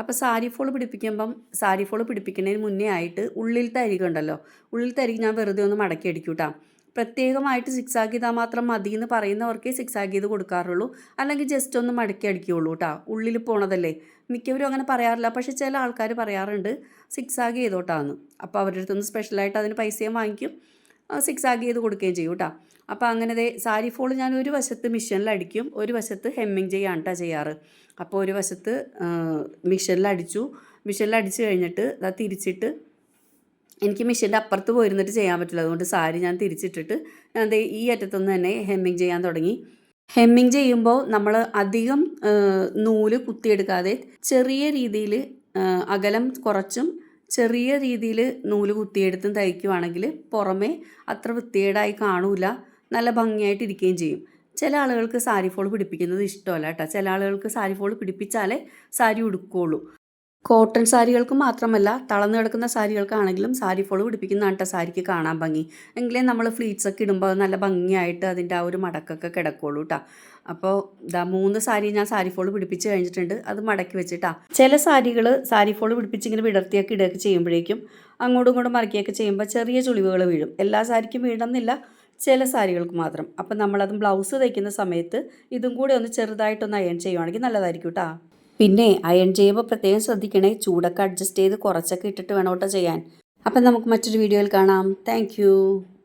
അപ്പോൾ സാരി ഫോൾ പിടിപ്പിക്കുമ്പം സാരി ഫോൾ പിടിപ്പിക്കുന്നതിന് മുന്നേ ആയിട്ട് ഉള്ളിലത്തെ അരിക ഉണ്ടല്ലോ. ഉള്ളിലത്തെ അരിക ഞാൻ വെറുതെ ഒന്ന് മടക്കി അടിക്കൂട്ടാ. പ്രത്യേകമായിട്ട് സിക്സ് ആക്കി മാത്രം മതി എന്ന് പറയുന്നവർക്കേ സിക്സ് ആക്കി കൊടുക്കാറുള്ളൂ. അല്ലെങ്കിൽ ജസ്റ്റ് ഒന്ന് മടക്കി അടിക്കുകയുള്ളൂ കേട്ടോ ഉള്ളിൽ പോണതല്ലേ. മിക്കവരും അങ്ങനെ പറയാറില്ല. പക്ഷേ ചില ആൾക്കാർ പറയാറുണ്ട് സിക്സ് ആക്കി ചെയ്തോട്ടാന്ന്. അപ്പോൾ അവരുടെ അടുത്തുനിന്ന് സ്പെഷ്യലായിട്ട് അതിന് പൈസയും വാങ്ങിക്കും. സിക്സ് ആക്കി ചെയ്ത് കൊടുക്കുകയും ചെയ്യും കേട്ടോ അപ്പോൾ അങ്ങനെ ദേ സാരി ഫോൾ ഞാൻ ഒരു വശത്ത് മിഷനിൽ അടിക്കും ഒരു വശത്ത് ഹെമ്മിങ് ചെയ്യാണ് കേട്ടോ ചെയ്യാറ്. അപ്പോൾ ഒരു വശത്ത് മിഷനിൽ അടിച്ചു. മിഷനിൽ അടിച്ചു കഴിഞ്ഞിട്ട് അത് തിരിച്ചിട്ട് എനിക്ക് മിഷീന്റെ അപ്പുറത്ത് പോയിരുന്നിട്ട് ചെയ്യാൻ പറ്റില്ല. അതുകൊണ്ട് സാരി ഞാൻ തിരിച്ചിട്ടിട്ട് ഞാൻ ഈ അറ്റത്തുനിന്ന് തന്നെ ഹെമ്മിങ് ചെയ്യാൻ തുടങ്ങി. ഹെമ്മിങ് ചെയ്യുമ്പോൾ നമ്മൾ അധികം നൂൽ കുത്തിയെടുക്കാതെ ചെറിയ രീതിയിൽ അകലം കുറച്ചും ചെറിയ രീതിയിൽ നൂൽ കുത്തിയെടുത്തും തയ്ക്കുവാണെങ്കിൽ പുറമേ അത്ര വൃത്തികേടായി കാണൂല. നല്ല ഭംഗിയായിട്ട് ഇരിക്കുകയും ചെയ്യും. ചില ആളുകൾക്ക് സാരി ഫോൾ പിടിപ്പിക്കുന്നത് ഇഷ്ടമല്ല കേട്ടോ. ചില ആളുകൾക്ക് സാരി ഫോൾ പിടിപ്പിച്ചാലേ സാരി ഉടുക്കുകയുള്ളൂ. കോട്ടൺ സാരികൾക്ക് മാത്രമല്ല തളർന്നു കിടക്കുന്ന സാരികൾക്കാണെങ്കിലും സാരി ഫോൾ പിടിപ്പിക്കുന്നതാണ് കേട്ടോ സാരിക്ക് കാണാൻ ഭംഗി. എങ്കിലേ നമ്മൾ ഫ്ലീറ്റ്സ് ഒക്കെ ഇടുമ്പോൾ നല്ല ഭംഗിയായിട്ട് അതിന്റെ ആ ഒരു മടക്കൊക്കെ കിടക്കുള്ളൂ കേട്ടോ അപ്പോൾ ഇതാ മൂന്ന് സാരി ഞാൻ സാരി ഫോൾ പിടിപ്പിച്ച് കഴിഞ്ഞിട്ടുണ്ട്. അത് മടക്കി വെച്ചിട്ടാ. ചില സാരികൾ സാരി ഫോൾ പിടിപ്പിച്ച് ഇങ്ങനെ വിടർത്തിയൊക്കെ ഇടുകയൊക്കെ ചെയ്യുമ്പോഴേക്കും അങ്ങോട്ടും ഇങ്ങോട്ടും മറക്കിയൊക്കെ ചെയ്യുമ്പോൾ ചെറിയ ചുളിവുകൾ വീഴും. എല്ലാ സാരിക്കും വീഴണമെന്നില്ല ചില സാരികൾക്ക് മാത്രം. അപ്പം നമ്മളതും ബ്ലൗസ് തയ്ക്കുന്ന സമയത്ത് ഇതും കൂടി ഒന്ന് ചെറുതായിട്ടൊന്ന് അയൺ ചെയ്യുവാണെങ്കിൽ നല്ലതായിരിക്കും കേട്ടോ പിന്നെ അയൺ ചെയ്യുമ്പോൾ പ്രത്യേകം ശ്രദ്ധിക്കണേ. ചൂടൊക്കെ അഡ്ജസ്റ്റ് ചെയ്ത് കുറച്ചൊക്കെ ഇട്ടിട്ട് വേണം കേട്ടോ ചെയ്യാൻ. അപ്പം നമുക്ക് മറ്റൊരു വീഡിയോയിൽ കാണാം. താങ്ക്